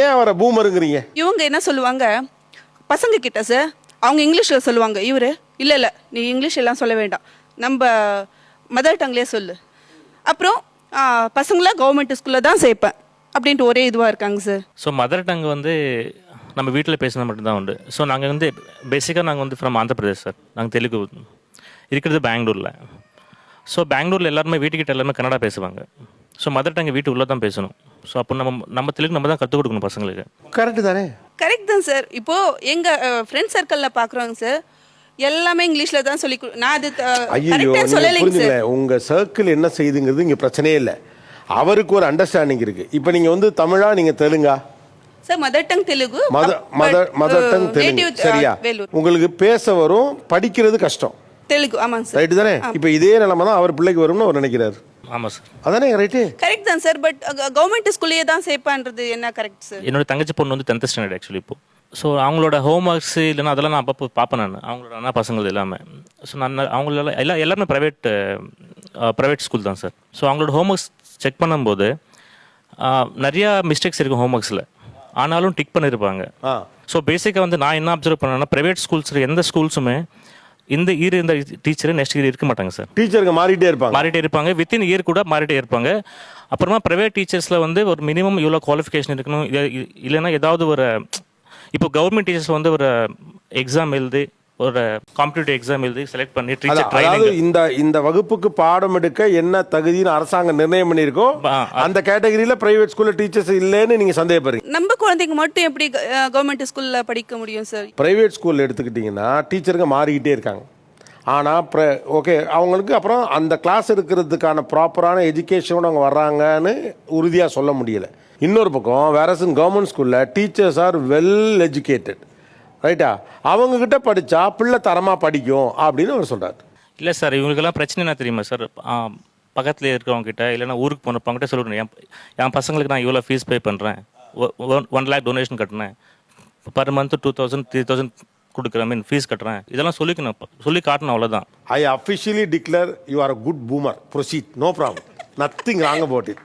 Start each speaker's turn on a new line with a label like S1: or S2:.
S1: ஏன் அவரை பூமருங்கிறீங்க?
S2: இவங்க என்ன சொல்லுவாங்க? பசங்க கிட்ட சார் அவங்க இங்கிலீஷில் சொல்லுவாங்க. இவரு இல்லை இல்லை நீ இங்கிலீஷ் எல்லாம் சொல்ல வேண்டாம். நம்ம மதர் டங்லேயே சொல்லு. அப்புறம் பசங்கள கவர்மெண்ட் ஸ்கூலில் தான் சேர்ப்பேன். அப்படின்ட்டு ஒரே இதுவாக இருக்காங்க சார்
S3: ஸோ மதர் டங் வந்து நம்ம வீட்டில் பேசினா மட்டும்தான் உண்டு. ஸோ நாங்கள் வந்து பேசிக்காக நாங்கள் வந்து ஃப்ரம் ஆந்திர பிரதேஷ் சார் நாங்கள் தெலுங்கு இருக்கிறது பெங்களூரில். ஸோ பெங்களூரில் எல்லாருமே வீட்டுக்கிட்ட எல்லாருமே கன்னடா பேசுவாங்க. ஸோ மதர் டங் வீட்டு உள்ளே தான் பேசணும். ஸோ அப்போ நம்ம நம்ம தெலுங்கு நம்ம தான் கற்றுக் கொடுக்கணும் பசங்களுக்கு.
S1: கரெக்டு தானே?
S2: கரெக்ட் தான் சார் இப்போது எங்கள் ஃப்ரெண்ட் சர்க்கிளில் பார்க்குறோங்க சார் எல்லாமே இங்கிலீஷில் தான் சொல்லி நான் அது
S1: நீங்க
S2: சொல்லலைங்க சார்
S1: உங்க சர்க்கிள் என்ன செய்யுதுங்கிறது இங்க பிரச்சனையே இல்லை. அவருக்கு ஒரு அண்டர்ஸ்டாண்டிங் இருக்கு. இப்போ நீங்க வந்து தமிழா நீங்க தெலுங்கா?
S2: Sir mother tongue Telugu
S1: mother mother mother tongue Telugu. சரியா?
S2: வேலூர்.
S1: உங்களுக்கு பேச வரும் படிக்கிறது கஷ்டம்.
S2: தெலுங்கு ஆமாங்க சார்
S1: ரைட்டு தானே? இப்போ இதே நிலைமை தான் அவர் பிள்ளைக்கு வரும்னு அவர் நினைக்கிறாரு.
S3: ஆமாம் சார்.
S1: அதானே ரைட்டு
S2: கரெக்ட் தான் சார் பட் கவர்மெண்ட் ஸ்கூல்லேயே தான் சேர்ப்பான்றது என்ன கரெக்ட் சார்?
S3: என்னோட தங்கச்சி பொண்ணு வந்து டென்த் ஸ்டாண்டர்ட் ஆக்சுவலி இப்போ. ஸோ அவங்களோட ஹோம் ஒர்க்ஸ் இல்லைன்னா அதெல்லாம் நான் அப்பப்போ பார்ப்பேன் நான். அவங்களோட அண்ணா பசங்கள் எல்லாமே. ஸோ நான் அவங்கள எல்லாம் எல்லாருமே ப்ரைவேட் ப்ரைவேட் ஸ்கூல் தான் சார். ஸோ அவங்களோட ஹோம் ஒர்க்ஸ் செக் பண்ணும்போது நிறையா மிஸ்டேக்ஸ் இருக்கும் ஹோம் ஒர்க்ஸில் ஆனாலும் டிக் பண்ணியிருப்பாங்க
S1: ஆ.
S3: ஸோ பேசிக்காக வந்து நான் என்ன அப்சர்வ் பண்ணேன்னா ப்ரைவேட் ஸ்கூல்ஸ் எந்த ஸ்கூல்ஸுமே இந்த இயர் இந்த டீச்சர் நெக்ஸ்ட் இயர் இருக்க மாட்டாங்க சார்
S1: டீச்சருங்க மாறிட்டே இருப்பாங்க.
S3: மாறிட்டே இருப்பாங்க. வித்தின் இயர் கூட மாறிட்டே இருப்பாங்க. அப்புறமா ப்ரைவேட் டீச்சர்ஸில் வந்து ஒரு மினிமம் இவ்வளோ குவாலிஃபிகேஷன் இருக்கணும். இல்லைன்னா ஏதாவது ஒரு இப்போ கவர்மெண்ட் டீச்சர்ஸ் வந்து ஒரு எக்ஸாம் எழுதி ஒரு காம்படிட்டிவ் எக்ஸாம் எழுதி செலக்ட் பண்ணி டீச்சர்
S1: அதாவது இந்த இந்த வகுப்புக்கு பாடம் எடுக்க என்ன தகுதின்னு அரசாங்கம் நிர்ணயம் பண்ணியிருக்கோ அந்த கேட்டகரியில பிரைவேட் ஸ்கூல்ல டீச்சர்ஸ் இல்லைன்னு நீங்க சந்தேகப்படுறீங்க.
S2: நம்ம குழந்தைங்க மட்டும் எப்படி கவர்மெண்ட் ஸ்கூல்ல படிக்க முடியும் சார்
S1: பிரைவேட் ஸ்கூல்ல எடுத்துக்கிட்டிங்கன்னா டீச்சருங்க மாறிக்கிட்டே இருக்காங்க. ஆனால் ஓகே அவங்களுக்கு அப்புறம் அந்த கிளாஸ் எடுக்கிறதுக்கான ப்ராப்பரான எஜுகேஷனோட அவங்க வர்றாங்கன்னு உறுதியாக சொல்ல முடியல. இன்னொரு பக்கம் வேற கவர்மெண்ட் ஸ்கூலில் டீச்சர்ஸ் ஆர் வெல் எஜுகேட்டட் ரைட்டா அவங்கக்கிட்ட படித்தா பிள்ளை தரமாக படிக்கும் அப்படின்னு அவர் சொல்கிறார்
S3: இல்லை சார் இவங்களுக்கெல்லாம் பிரச்சனை என்ன தெரியுமா சார்? பக்கத்தில் இருக்கிறவங்க கிட்ட இல்லைன்னா ஊருக்கு போனப்பவங்ககிட்ட சொல்லணும் என் என் பசங்களுக்கு நான் இவ்வளோ ஃபீஸ் பே பண்ணுறேன் ஒன் லேக் டொனேஷன் கட்டினேன். Per month two thousand three thousand கொடுக்குறேன். மீன் ஃபீஸ் கட்டுறேன். இதெல்லாம் சொல்லிக்கணும். சொல்லி காட்டணும் அவ்வளோதான்
S1: I officially declare you are a good boomer proceed no problem nothing wrong about it